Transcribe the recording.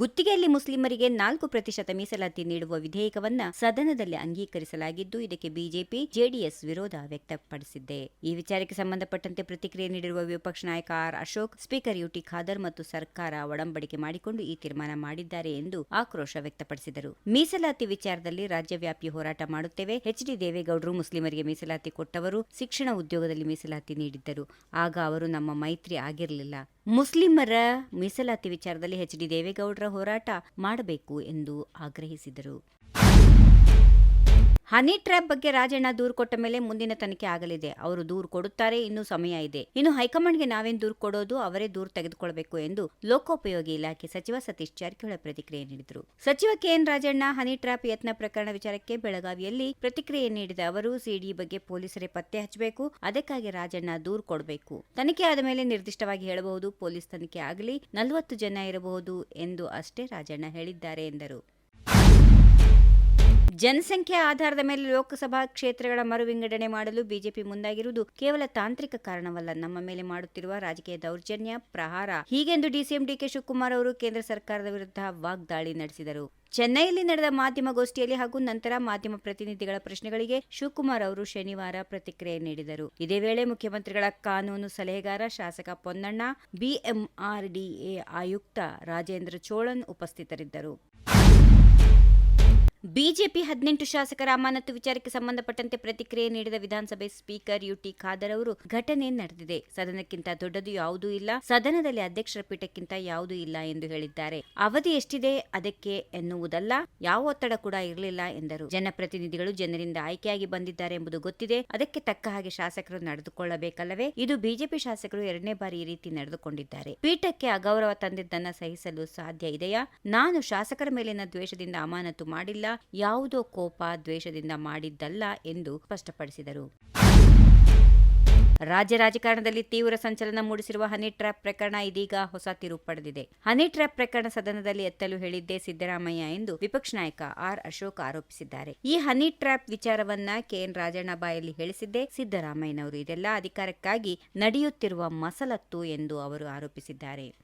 ಗುತ್ತಿಗೆಯಲ್ಲಿ ಮುಸ್ಲಿಮರಿಗೆ ನಾಲ್ಕು ಪ್ರತಿಶತ ಮೀಸಲಾತಿ ನೀಡುವ ವಿಧೇಯಕವನ್ನ ಸದನದಲ್ಲಿ ಅಂಗೀಕರಿಸಲಾಗಿದ್ದು, ಇದಕ್ಕೆ ಬಿಜೆಪಿ, ಜೆಡಿಎಸ್ ವಿರೋಧ ವ್ಯಕ್ತಪಡಿಸಿದೆ. ಈ ವಿಚಾರಕ್ಕೆ ಸಂಬಂಧಪಟ್ಟಂತೆ ಪ್ರತಿಕ್ರಿಯೆ ನೀಡಿರುವ ವಿಪಕ್ಷ ನಾಯಕ R Ashok, speaker U T Khader ಮತ್ತು ಸರ್ಕಾರ ಒಡಂಬಡಿಕೆ ಮಾಡಿಕೊಂಡು ಈ ತೀರ್ಮಾನ ಮಾಡಿದ್ದಾರೆ ಎಂದು ಆಕ್ರೋಶ ವ್ಯಕ್ತಪಡಿಸಿದರು. ಮೀಸಲಾತಿ ವಿಚಾರದಲ್ಲಿ ರಾಜ್ಯವ್ಯಾಪಿ ಹೋರಾಟ ಮಾಡುತ್ತೇವೆ. ಎಚ್ ಡಿ ದೇವೇಗೌಡರು ಮುಸ್ಲಿಮರಿಗೆ ಮೀಸಲಾತಿ ಕೊಟ್ಟವರು, ಶಿಕ್ಷಣ ಉದ್ಯೋಗದಲ್ಲಿ ಮೀಸಲಾತಿ ನೀಡಿದ್ದರು. ಆಗ ಅವರು ನಮ್ಮ ಮೈತ್ರಿ ಆಗಿರಲಿಲ್ಲ. ಮುಸ್ಲಿಮರ ಮೀಸಲಾತಿ ವಿಚಾರದಲ್ಲಿ ಎಚ್ ಡಿ ದೇವೇಗೌಡರ ಹೋರಾಟ ಮಾಡಬೇಕು ಎಂದು ಆಗ್ರಹಿಸಿದರು. ಹನಿ ಟ್ರ್ಯಾಪ್ ಬಗ್ಗೆ ರಾಜಣ್ಣ ದೂರು ಕೊಟ್ಟ ಮೇಲೆ ಮುಂದಿನ ತನಿಖೆ ಆಗಲಿದೆ. ಅವರು ದೂರು ಕೊಡುತ್ತಾರೆ, ಇನ್ನೂ ಸಮಯ ಇದೆ. ಇನ್ನು ಹೈಕಮಾಂಡ್ಗೆ ನಾವೇನ್ ದೂರು ಕೊಡೋದು, ಅವರೇ ದೂರು ತೆಗೆದುಕೊಳ್ಳಬೇಕು ಎಂದು ಲೋಕೋಪಯೋಗಿ ಇಲಾಖೆ ಸಚಿವ ಸತೀಶ್ ಜಾರಕಿಹೊಳಿ ಪ್ರತಿಕ್ರಿಯೆ ನೀಡಿದರು. ಸಚಿವ ಕೆಎನ್ ರಾಜಣ್ಣ ಹನಿ ಟ್ರ್ಯಾಪ್ ಯತ್ನ ಪ್ರಕರಣ ವಿಚಾರಕ್ಕೆ ಬೆಳಗಾವಿಯಲ್ಲಿ ಪ್ರತಿಕ್ರಿಯೆ ನೀಡಿದ ಅವರು, ಸಿಡಿ ಬಗ್ಗೆ ಪೊಲೀಸರೇ ಪತ್ತೆ ಹಚ್ಚಬೇಕು, ಅದಕ್ಕಾಗಿ ರಾಜಣ್ಣ ದೂರು ಕೊಡಬೇಕು. ತನಿಖೆ ಆದ ಮೇಲೆ ನಿರ್ದಿಷ್ಟವಾಗಿ ಹೇಳಬಹುದು, ಪೊಲೀಸ್ ತನಿಖೆ ಆಗಲಿ, ನಲವತ್ತು ಜನ ಇರಬಹುದು ಎಂದು ಅಷ್ಟೇ ರಾಜಣ್ಣ ಹೇಳಿದ್ದಾರೆ ಎಂದರು. ಜನಸಂಖ್ಯೆ ಆಧಾರದ ಮೇಲೆ ಲೋಕಸಭಾ ಕ್ಷೇತ್ರಗಳ ಮರು ವಿಂಗಡಣೆ ಮಾಡಲು ಬಿಜೆಪಿ ಮುಂದಾಗಿರುವುದು ಕೇವಲ ತಾಂತ್ರಿಕ ಕಾರಣವಲ್ಲ. ನಮ್ಮ ಮೇಲೆ ಮಾಡುತ್ತಿರುವ ರಾಜಕೀಯ ದೌರ್ಜನ್ಯ, ಪ್ರಹಾರ, ಹೀಗೆಂದು ಡಿಸಿಎಂ ಡಿಕೆ ಶಿವಕುಮಾರ್ ಅವರು ಕೇಂದ್ರ ಸರ್ಕಾರದ ವಿರುದ್ಧ ವಾಗ್ದಾಳಿ ನಡೆಸಿದರು. ಚೆನ್ನೈಯಲ್ಲಿ ನಡೆದ ಮಾಧ್ಯಮಗೋಷ್ಠಿಯಲ್ಲಿ ಹಾಗೂ ನಂತರ ಮಾಧ್ಯಮ ಪ್ರತಿನಿಧಿಗಳ ಪ್ರಶ್ನೆಗಳಿಗೆ ಶಿವಕುಮಾರ್ ಅವರು ಶನಿವಾರ ಪ್ರತಿಕ್ರಿಯೆ ನೀಡಿದರು. ಇದೇ ವೇಳೆ ಮುಖ್ಯಮಂತ್ರಿಗಳ ಕಾನೂನು ಸಲಹೆಗಾರ, ಶಾಸಕ ಪೊನ್ನಣ್ಣ, ಬಿಎಂಆರ್ಡಿಎ ಆಯುಕ್ತ ರಾಜೇಂದ್ರ ಚೋಳನ್ ಉಪಸ್ಥಿತರಿದ್ದರು. ಬಿಜೆಪಿ ಹದಿನೆಂಟು ಶಾಸಕರ ಅಮಾನತು ವಿಚಾರಕ್ಕೆ ಸಂಬಂಧಪಟ್ಟಂತೆ ಪ್ರತಿಕ್ರಿಯೆ ನೀಡಿದ ವಿಧಾನಸಭೆ ಸ್ಪೀಕರ್ ಯುಟಿ ಖಾದರ್ ಅವರು, ಘಟನೆ ನಡೆದಿದೆ. ಸದನಕ್ಕಿಂತ ದೊಡ್ಡದು ಯಾವುದೂ ಇಲ್ಲ. ಸದನದಲ್ಲಿ ಅಧ್ಯಕ್ಷರ ಪೀಠಕ್ಕಿಂತ ಯಾವುದೂ ಇಲ್ಲ ಎಂದು ಹೇಳಿದ್ದಾರೆ. ಅವಧಿ ಎಷ್ಟಿದೆ? ಅದಕ್ಕೆ ಎನ್ನುವುದಲ್ಲ. ಯಾವ ಒತ್ತಡ ಕೂಡ ಇರಲಿಲ್ಲ ಎಂದರು. ಜನಪ್ರತಿನಿಧಿಗಳು ಜನರಿಂದ ಆಯ್ಕೆಯಾಗಿ ಬಂದಿದ್ದಾರೆ ಎಂಬುದು ಗೊತ್ತಿದೆ. ಅದಕ್ಕೆ ತಕ್ಕ ಹಾಗೆ ಶಾಸಕರು ನಡೆದುಕೊಳ್ಳಬೇಕಲ್ಲವೇ? ಇದು ಬಿಜೆಪಿ ಶಾಸಕರು ಎರಡನೇ ಬಾರಿ ಈ ರೀತಿ ನಡೆದುಕೊಂಡಿದ್ದಾರೆ. ಪೀಠಕ್ಕೆ ಅಗೌರವ ತಂದಿದ್ದನ್ನ ಸಹಿಸಲು ಸಾಧ್ಯ ಇದೆಯಾ? ನಾನು ಶಾಸಕರ ಮೇಲಿನ ದ್ವೇಷದಿಂದ ಅಮಾನತು ಮಾಡಿಲ್ಲ. ಯಾವುದೋ ಕೋಪ ದ್ವೇಷದಿಂದ ಮಾಡಿದ್ದಲ್ಲ ಎಂದು ಸ್ಪಷ್ಟಪಡಿಸಿದರು. ರಾಜ್ಯ ರಾಜಕಾರಣದಲ್ಲಿ ತೀವ್ರ ಸಂಚಲನ ಮೂಡಿಸಿರುವ ಹನಿ ಟ್ರ್ಯಾಪ್ ಪ್ರಕರಣ ಇದೀಗ ಹೊಸ ತಿರು ಪಡೆದಿದೆ. ಹನಿ ಟ್ರ್ಯಾಪ್ ಪ್ರಕರಣ ಸದನದಲ್ಲಿ ಎತ್ತಲು ಹೇಳಿದ್ದೇ ಸಿದ್ದರಾಮಯ್ಯ ಎಂದು ವಿಪಕ್ಷ ನಾಯಕ ಆರ್ ಅಶೋಕ್ ಆರೋಪಿಸಿದ್ದಾರೆ. ಈ ಹನಿ ಟ್ರ್ಯಾಪ್ ವಿಚಾರವನ್ನ ಕೆಎನ್ ರಾಜಣ್ಣ ಬಾಯಲ್ಲಿ ಹೇಳಿಸಿದ್ದೇ ಸಿದ್ದರಾಮಯ್ಯನವರು. ಇದೆಲ್ಲ ಅಧಿಕಾರಕ್ಕಾಗಿ ನಡೆಯುತ್ತಿರುವ ಮಸಲತ್ತು ಎಂದು ಅವರು ಆರೋಪಿಸಿದ್ದಾರೆ.